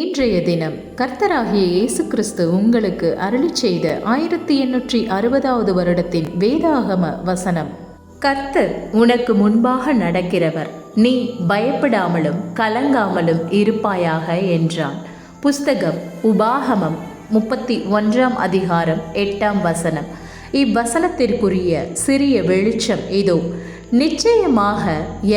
இன்றைய தினம் கர்த்தராகிய இயேசு கிறிஸ்து உங்களுக்கு அருளி செய்த ஆயிரத்தி எண்ணூற்றி அறுபதாவது வருடத்தின் வேதாகம வசனம். கர்த்தர் உனக்கு முன்பாக நடக்கிறவர் நீ பயப்படாமலும் கலங்காமலும் இருப்பாயாக என்றான். புஸ்தகம் உபாகமம் முப்பத்தி ஒன்றாம் அதிகாரம் எட்டாம் வசனம். இவ்வசனத்திற்குரிய சிறிய வெளிச்சம் இதோ நிச்சயமாக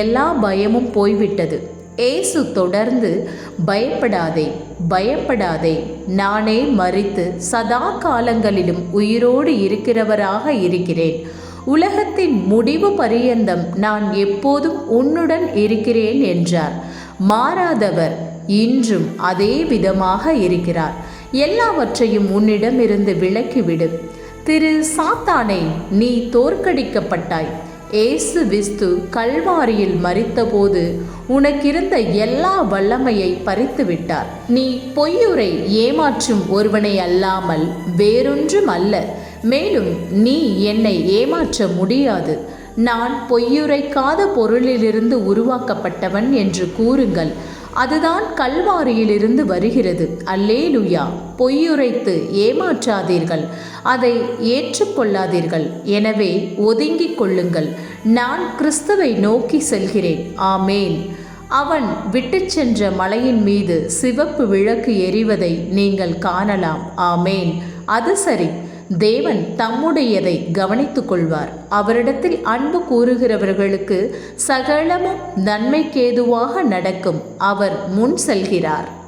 எல்லா பயமும் போய்விட்டது. ஏசு தொடர்ந்து பயப்படாதே பயப்படாதே நானே மறித்து சதா காலங்களிலும் உயிரோடு இருக்கிறவராக இருக்கிறேன். உலகத்தின் முடிவு பரியந்தம் நான் எப்போதும் உன்னுடன் இருக்கிறேன் என்றார். மாறாதவர் இன்றும் அதே விதமாக இருக்கிறார். எல்லாவற்றையும் உன்னிடமிருந்து விலக்கிவிடும் திரு சாத்தானை நீ தோற்கடிக்கப்பட்டாய். ஏசு விஸ்து கல்வாரியில் மறித்தபோது உனக்கிருந்த எல்லா வல்லமையை பறித்து விட்டார் நீ பொய்யுரை ஏமாற்றும் ஒருவனை அல்லாமல் வேறொன்றும் அல்ல. மேலும் நீ என்னை ஏமாற்ற முடியாது. நான் பொய்யுரைக்காத பொருளிலிருந்து உருவாக்கப்பட்டவன் என்று கூறுங்கள். அதுதான் கல்வாரியிலிருந்து வருகிறது. அல்லேலுயா. பொய்யுரைத்து ஏமாற்றாதீர்கள். அதை ஏற்றுக்கொள்ளாதீர்கள். எனவே ஒதுங்கிக் கொள்ளுங்கள். நான் கிறிஸ்துவை நோக்கி செல்கிறேன். ஆமேன். அவன் விட்டு சென்ற மலையின் மீது சிவப்பு விளக்கு எரிவதை நீங்கள் காணலாம். ஆமேன். அது சரி. தேவன் தம்முடையதை கவனித்துக் கொள்வார் அவரிடத்தில் அன்பு கூறுகிறவர்களுக்கு சகலமும் நன்மைக்கேதுவாக நடக்கும். அவர் முன் செல்கிறார்.